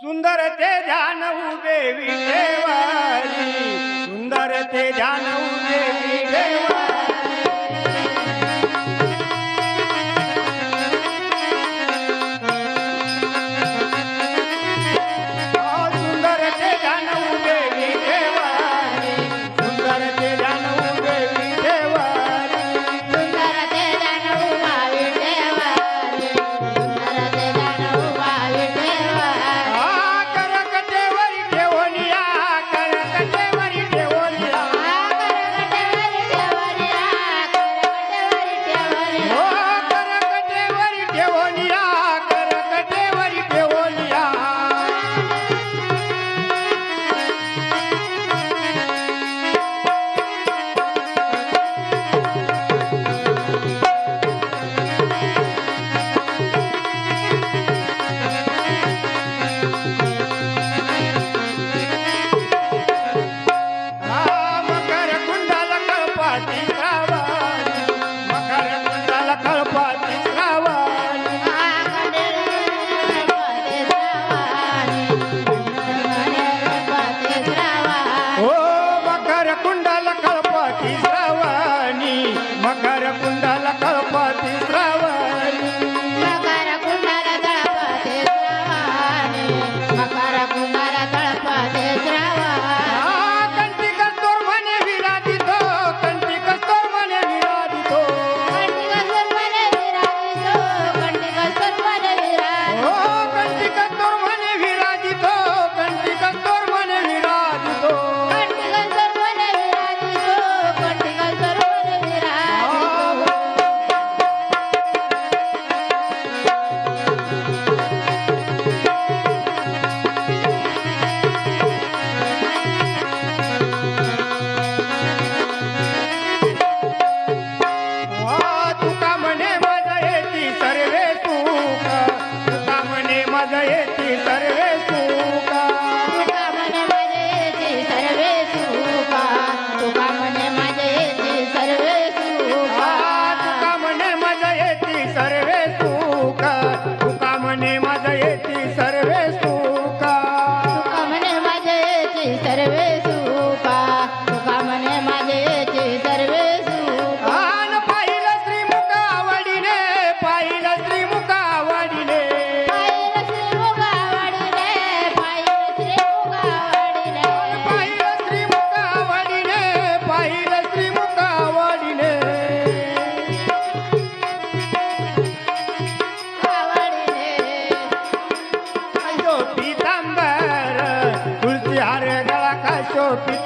सुंदर ते ध्यान देवी देवारी सुंदर ते ध्यान মনে জ্যোতি